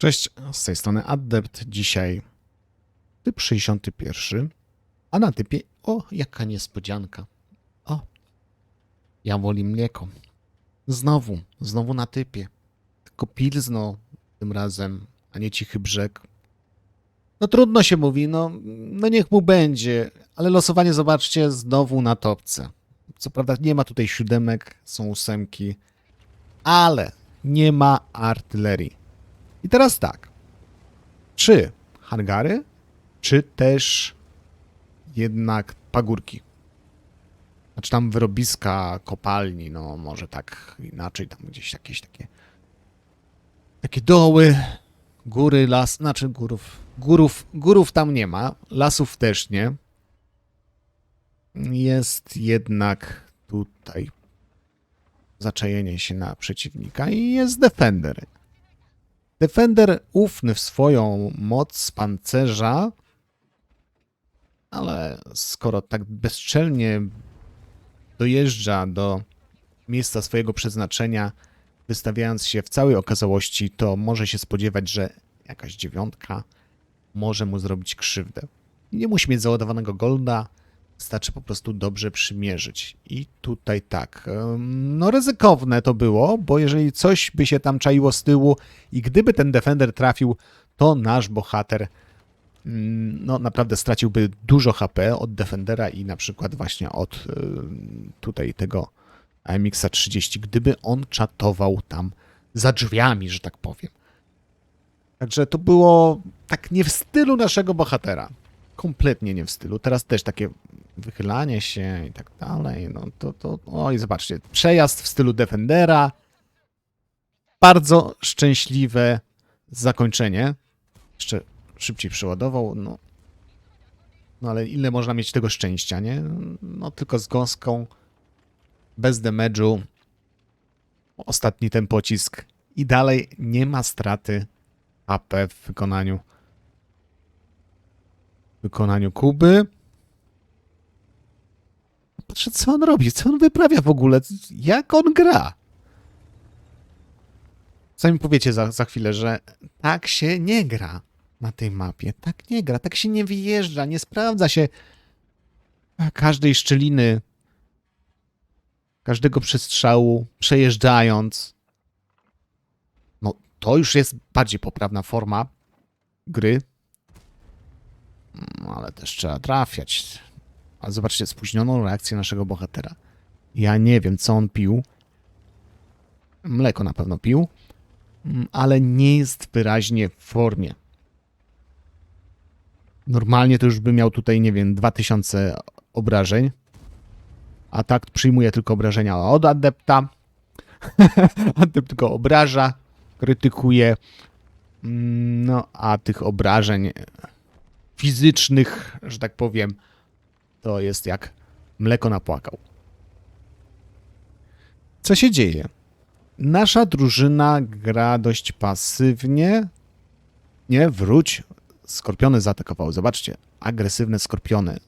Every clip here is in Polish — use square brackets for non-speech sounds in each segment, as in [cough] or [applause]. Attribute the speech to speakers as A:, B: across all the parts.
A: Cześć, z tej strony Adept. Dzisiaj typ 61, a na typie, o, jaka niespodzianka. O, ja woli mleko. Znowu, znowu na typie. Tylko pilzno tym razem, a nie cichy brzeg. No trudno się mówi, no, no niech mu będzie, ale losowanie zobaczcie znowu na topce. Co prawda nie ma tutaj siódemek, są ósemki, ale nie ma artylerii. I teraz tak. Czy hangary, czy też jednak pagórki? Znaczy tam wyrobiska kopalni, no może tak inaczej, tam gdzieś jakieś takie takie doły, góry, las, znaczy górów, górów, górów tam nie ma, lasów też nie. Jest jednak tutaj zaczajenie się na przeciwnika i jest defender. Defender ufny w swoją moc pancerza, ale skoro tak bezczelnie dojeżdża do miejsca swojego przeznaczenia, wystawiając się w całej okazałości, to może się spodziewać, że jakaś dziewiątka może mu zrobić krzywdę. Nie musi mieć załadowanego golda, wystarczy po prostu dobrze przymierzyć. I tutaj tak, no ryzykowne to było, bo jeżeli coś by się tam czaiło z tyłu i gdyby ten defender trafił, to nasz bohater mm, no naprawdę straciłby dużo HP od defendera i na przykład właśnie od tutaj tego AMX 30, gdyby on czatował tam za drzwiami, że tak powiem. Także to było tak nie w stylu naszego bohatera. Kompletnie nie w stylu. Teraz też takie wychylanie się i tak dalej. No to, to, oj, zobaczcie. Przejazd w stylu Defendera. Bardzo szczęśliwe zakończenie. Jeszcze szybciej przeładował. No, no ale ile można mieć tego szczęścia, nie? No tylko z gąską. Bez damage'u. Ostatni ten pocisk. I dalej nie ma straty AP w wykonaniu wykonaniu Kuby. Patrzę, co on robi, co on wyprawia w ogóle, jak on gra. Sami powiecie za, za chwilę, że tak się nie gra na tej mapie. Tak nie gra, tak się nie wyjeżdża, nie sprawdza się każdej szczeliny, każdego przestrzału, przejeżdżając. No, to już jest bardziej poprawna forma gry, ale też trzeba trafiać. A zobaczcie, spóźnioną reakcję naszego bohatera. Ja nie wiem, co on pił. Mleko na pewno pił, mm, ale nie jest wyraźnie w formie. Normalnie to już by miał tutaj, nie wiem, 2000 obrażeń. A tak przyjmuje tylko obrażenia od adepta. [laughs] Adept tylko obraża, krytykuje. Mm, No, a tych obrażeń fizycznych, że tak powiem, to jest jak mleko napłakał. Co się dzieje? Nasza drużyna gra dość pasywnie. Nie, wróć. Skorpiony zaatakowały. Zobaczcie, agresywne skorpiony.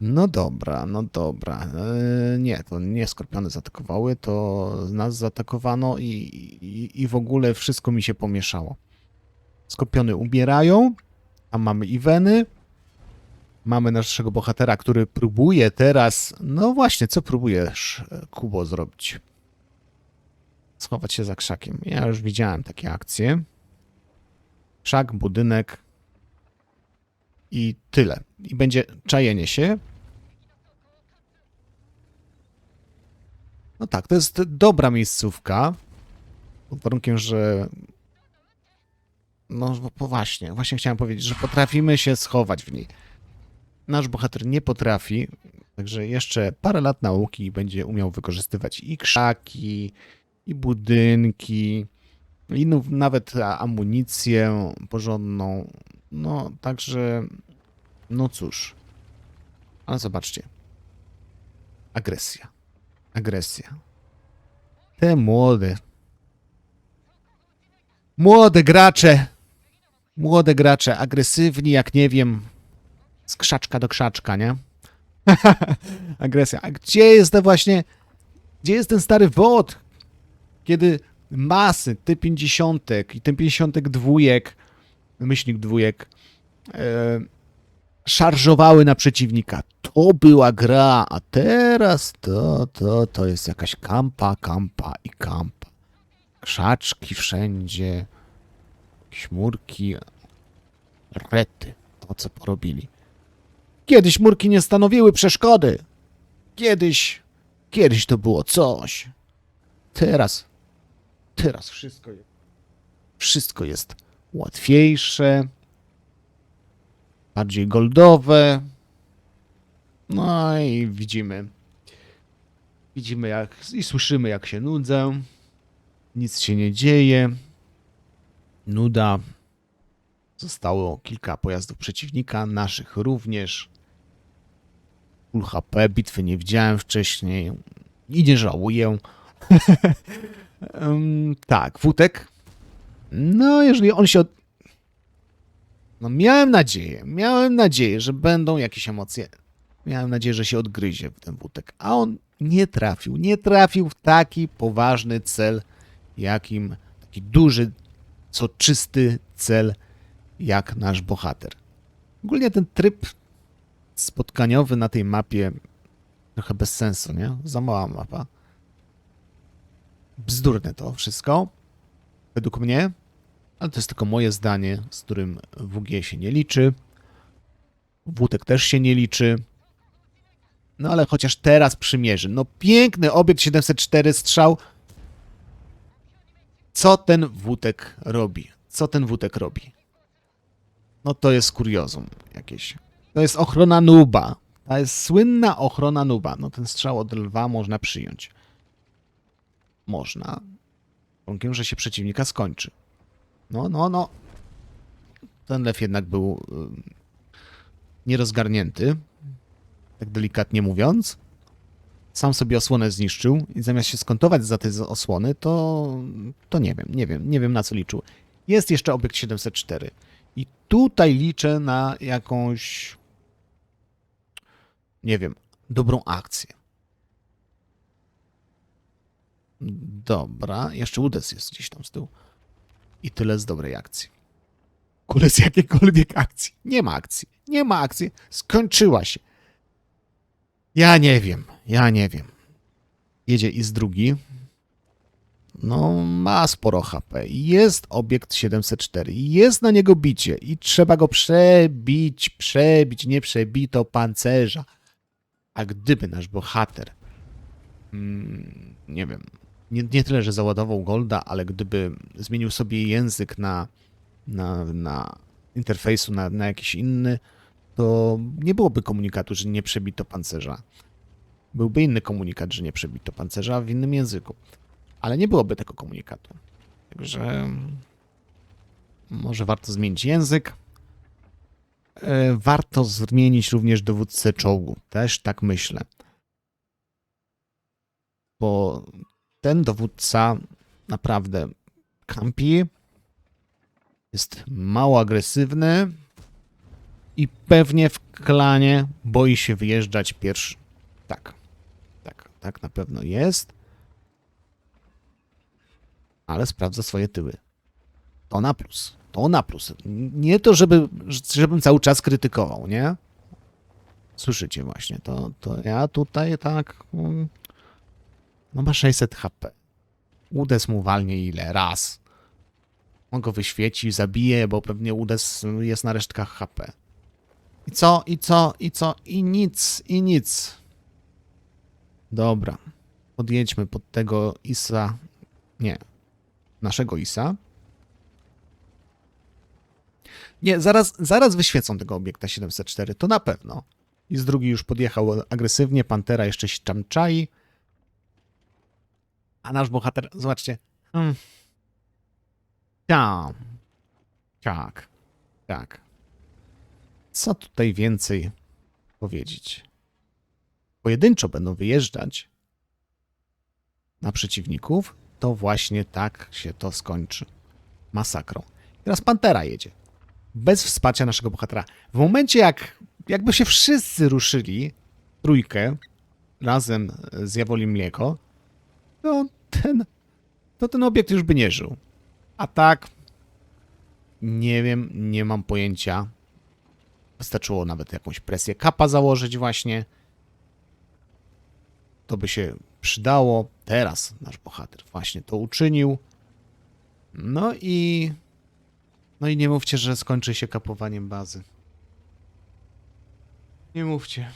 A: No dobra, no dobra. Eee, nie, to nie skorpiony zaatakowały, to nas zaatakowano i, i, i w ogóle wszystko mi się pomieszało. Skorpiony umierają, a mamy Iweny. Mamy naszego bohatera, który próbuje teraz. No właśnie, co próbujesz, Kubo, zrobić? Schować się za krzakiem. Ja już widziałem takie akcje. Krzak, budynek i tyle. I będzie czajenie się. No tak, to jest dobra miejscówka. Pod warunkiem, że. No bo właśnie, właśnie chciałem powiedzieć, że potrafimy się schować w niej. Nasz bohater nie potrafi, także jeszcze parę lat nauki i będzie umiał wykorzystywać i krzaki, i budynki, i no, nawet amunicję porządną. No, także, no cóż. Ale zobaczcie. Agresja. Agresja. Te młode. Młode gracze. Młode gracze, agresywni jak nie wiem. Z krzaczka do krzaczka, nie? [laughs] Agresja. A gdzie jest te właśnie Gdzie jest ten stary WOD? Kiedy masy T50 i T50 dwójek, myślnik dwójek, e, szarżowały na przeciwnika. To była gra, a teraz to, to, to jest jakaś kampa, kampa i kampa. Krzaczki wszędzie, chmurki, rety, to co porobili. Kiedyś murki nie stanowiły przeszkody. Kiedyś, kiedyś to było coś. Teraz, teraz wszystko jest, wszystko jest łatwiejsze, bardziej goldowe. No i widzimy, widzimy jak, i słyszymy jak się nudzę. Nic się nie dzieje. Nuda. Zostało kilka pojazdów przeciwnika, naszych również. Full HP, bitwy nie widziałem wcześniej i nie żałuję. [laughs] Em, tak, Wutek. No, jeżeli on się. Od... No, miałem nadzieję, miałem nadzieję, że będą jakieś emocje. Miałem nadzieję, że się odgryzie w ten Wutek, a on nie trafił. Nie trafił w taki poważny cel, jakim taki duży, soczysty cel, jak nasz bohater. Ogólnie ten tryb spotkaniowy na tej mapie trochę bez sensu, nie? Za mała mapa. Bzdurne to wszystko, według mnie, ale to jest tylko moje zdanie, z którym WG się nie liczy. Wótek też się nie liczy. No ale chociaż teraz przymierzy. No piękny obiekt 704 strzał. Co ten wótek robi? Co ten wótek robi? No to jest kuriozum jakieś. To jest ochrona nuba. To jest słynna ochrona nuba. No ten strzał od lwa można przyjąć. Można. Warunkiem, że się przeciwnika skończy. No, no, no. Ten lew jednak był ym, nierozgarnięty. Tak delikatnie mówiąc. Sam sobie osłonę zniszczył i zamiast się skontować za te osłony, to, to nie wiem, nie wiem, nie wiem na co liczył. Jest jeszcze obiekt 704. I tutaj liczę na jakąś, nie wiem, dobrą akcję. Dobra, jeszcze Udes jest gdzieś tam z tyłu. I tyle z dobrej akcji. Kule z jakiejkolwiek akcji. Nie ma akcji. Nie ma akcji. Skończyła się. Ja nie wiem. Ja nie wiem. Jedzie i z drugi. No, ma sporo HP. Jest obiekt 704. Jest na niego bicie i trzeba go przebić, przebić, nie przebito pancerza. A gdyby nasz bohater, mm, nie wiem, nie, nie tyle, że załadował Golda, ale gdyby zmienił sobie język na, na, na interfejsu, na, na jakiś inny, to nie byłoby komunikatu, że nie przebito pancerza. Byłby inny komunikat, że nie przebito pancerza w innym języku. Ale nie byłoby tego komunikatu. Także może warto zmienić język. E, Warto zmienić również dowódcę czołgu. Też tak myślę. Bo ten dowódca naprawdę kampi, jest mało agresywny i pewnie w klanie boi się wyjeżdżać pierwszy. Tak, tak, tak na pewno jest. Ale sprawdza swoje tyły. To na plus. To na plus. Nie to, żeby, żebym cały czas krytykował, nie? Słyszycie właśnie, to, to ja tutaj tak... no ma 600 HP. Udes mu walnie ile? Raz. On go wyświeci, zabije, bo pewnie Udes jest na resztkach HP. I co, i co, i co, i nic, i nic. Dobra. Podjedźmy pod tego Isa. Nie. Naszego Isa. Nie, zaraz, zaraz wyświecą tego obiekta 704, to na pewno. I z drugi już podjechał agresywnie, Pantera jeszcze się tam czai. A nasz bohater, zobaczcie. Mm. Tam. Tak. Tak. Co tutaj więcej powiedzieć? Pojedynczo będą wyjeżdżać na przeciwników, to właśnie tak się to skończy. Masakrą. Teraz Pantera jedzie. Bez wsparcia naszego bohatera. W momencie jak jakby się wszyscy ruszyli, trójkę, razem z Jawolim Mleko, to ten, to ten obiekt już by nie żył. A tak, nie wiem, nie mam pojęcia. Wystarczyło nawet jakąś presję kapa założyć właśnie. To by się przydało. Teraz nasz bohater właśnie to uczynił. No i... No i nie mówcie, że skończy się kapowaniem bazy. Nie mówcie.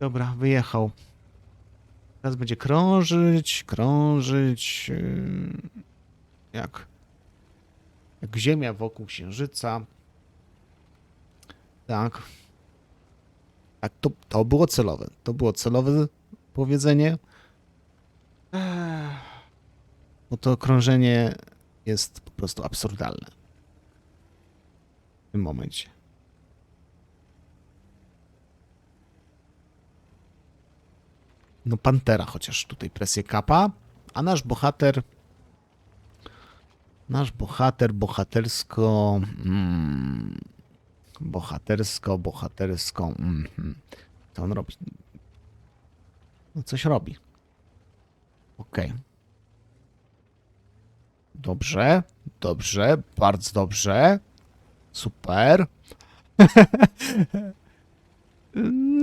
A: Dobra, wyjechał. Teraz będzie krążyć, krążyć. yy, Jak. Jak Ziemia wokół Księżyca. Tak. Tak, to, to było celowe. To było celowe powiedzenie. Bo to krążenie jest po prostu absurdalne. W tym momencie. No Pantera chociaż tutaj presję kapa, a nasz bohater nasz bohater bohatersko mm, bohatersko, bohatersko mhm. co on robi? No coś robi. Okej. Dobrze, dobrze, bardzo dobrze. Super. [laughs]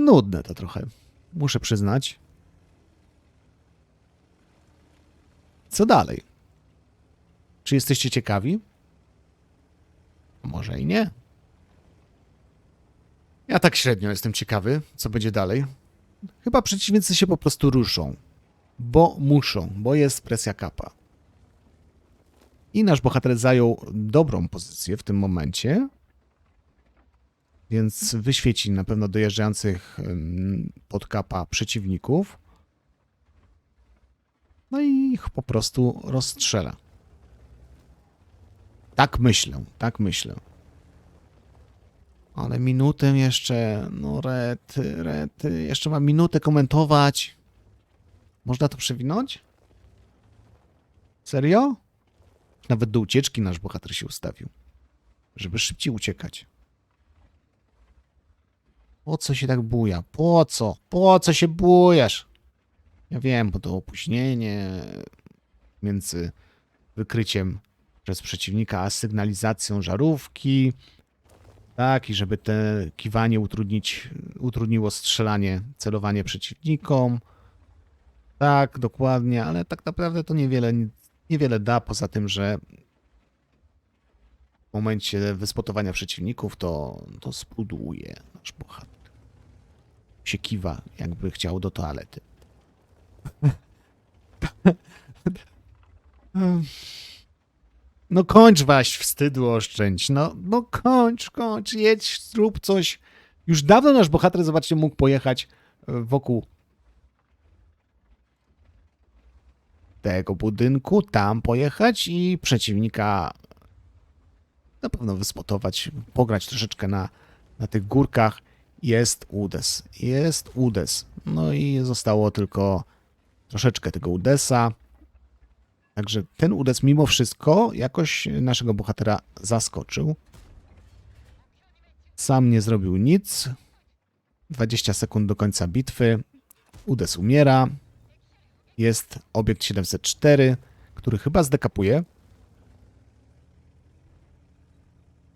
A: Nudne to trochę. Muszę przyznać. Co dalej? Czy jesteście ciekawi? Może i nie. Ja tak średnio jestem ciekawy, co będzie dalej. Chyba przeciwnicy się po prostu ruszą. Bo muszą, bo jest presja kapa. I nasz bohater zajął dobrą pozycję w tym momencie. Więc wyświeci na pewno dojeżdżających pod kapa przeciwników. No i ich po prostu rozstrzela. Tak myślę, tak myślę. Ale minutę jeszcze, no rety, rety, jeszcze mam minutę komentować. Można to przewinąć? Serio? Nawet do ucieczki nasz bohater się ustawił. Żeby szybciej uciekać. Po co się tak buja? Po co? Po co się bujesz? Ja wiem, bo to opóźnienie między wykryciem przez przeciwnika a sygnalizacją żarówki. Tak, i żeby te kiwanie utrudnić, utrudniło strzelanie, celowanie przeciwnikom. Tak, dokładnie, ale tak naprawdę to niewiele, niewiele da, poza tym, że w momencie wyspotowania przeciwników to, to spuduje nasz bohater. Się kiwa, jakby chciał do toalety. [laughs] No kończ waś, wstydu oszczędź. No, no kończ, kończ, jedź, zrób coś. Już dawno nasz bohater, zobaczcie, mógł pojechać e, wokół tego budynku, tam pojechać i przeciwnika na pewno wyspotować, pograć troszeczkę na, na tych górkach. Jest udes, jest udes. No i zostało tylko troszeczkę tego udesa. Także ten udes mimo wszystko jakoś naszego bohatera zaskoczył. Sam nie zrobił nic. 20 sekund do końca bitwy. Udes umiera. Jest obiekt 704, który chyba zdekapuje.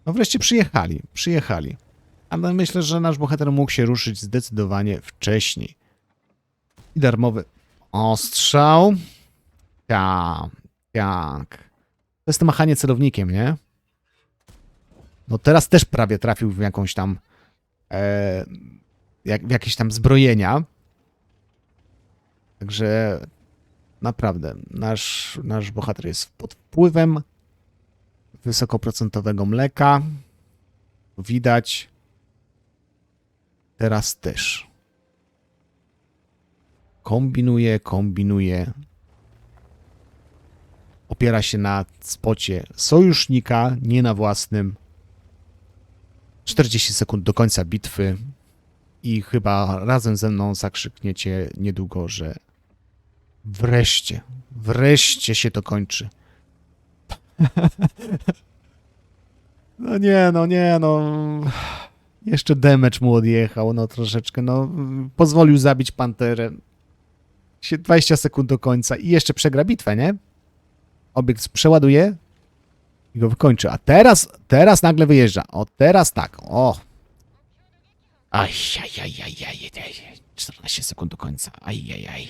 A: No wreszcie przyjechali, przyjechali. Ale myślę, że nasz bohater mógł się ruszyć zdecydowanie wcześniej. I darmowy ostrzał. Tak, tak. To jest to machanie celownikiem, nie? No teraz też prawie trafił w jakąś tam e, jak, w jakieś tam zbrojenia. Także naprawdę nasz, nasz bohater jest pod wpływem wysokoprocentowego mleka. Widać. Teraz też. Kombinuje, kombinuje. Opiera się na spocie sojusznika, nie na własnym. 40 sekund do końca bitwy. I chyba razem ze mną zakrzykniecie niedługo, że wreszcie, wreszcie się to kończy. [laughs] No nie, no nie, no. Jeszcze damage mu odjechał, no troszeczkę, no. Pozwolił zabić panterę. Się 20 sekund do końca i jeszcze przegra bitwę, nie? Obiekt przeładuje i go wykończy. A teraz, teraz nagle wyjeżdża. O, teraz tak. O. Aj, aj, aj, aj, aj, aj. 14 sekund do końca. Aj, aj, aj.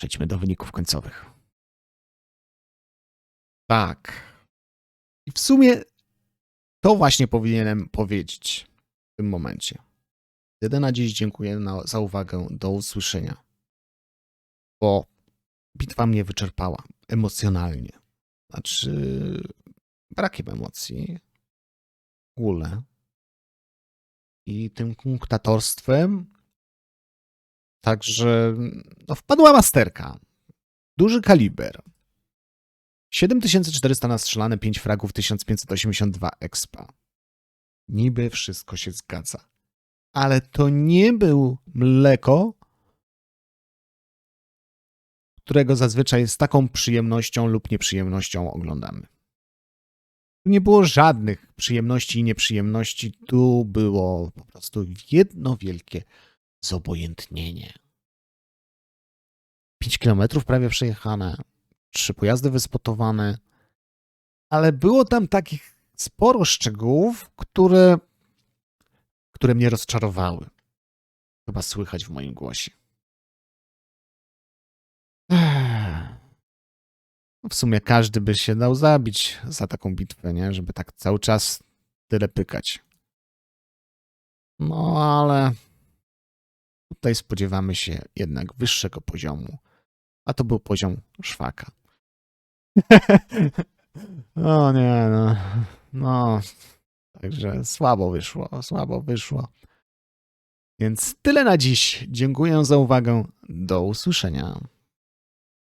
A: Przejdźmy do wyników końcowych. Tak. I w sumie to właśnie powinienem powiedzieć w tym momencie. Jeden na dziś dziękuję za uwagę. Do usłyszenia. Bo bitwa mnie wyczerpała emocjonalnie. Znaczy, brakiem emocji. Ogóle. I tym kunktatorstwem. Także no, wpadła masterka. Duży kaliber. 7400 nastrzelane, 5 fragów, 1582 expa. Niby wszystko się zgadza. Ale to nie był mleko, którego zazwyczaj z taką przyjemnością lub nieprzyjemnością oglądamy. Tu nie było żadnych przyjemności i nieprzyjemności, tu było po prostu jedno wielkie zobojętnienie. 5 kilometrów prawie przejechane, trzy pojazdy wyspotowane, ale było tam takich sporo szczegółów, które, które mnie rozczarowały. Chyba słychać w moim głosie. Ech. No W sumie każdy by się dał zabić za taką bitwę, nie? Żeby tak cały czas tyle pykać. No ale tutaj spodziewamy się jednak wyższego poziomu, a to był poziom szwaka. [laughs] o nie, no. No, także słabo wyszło, słabo wyszło. Więc tyle na dziś. Dziękuję za uwagę. Do usłyszenia.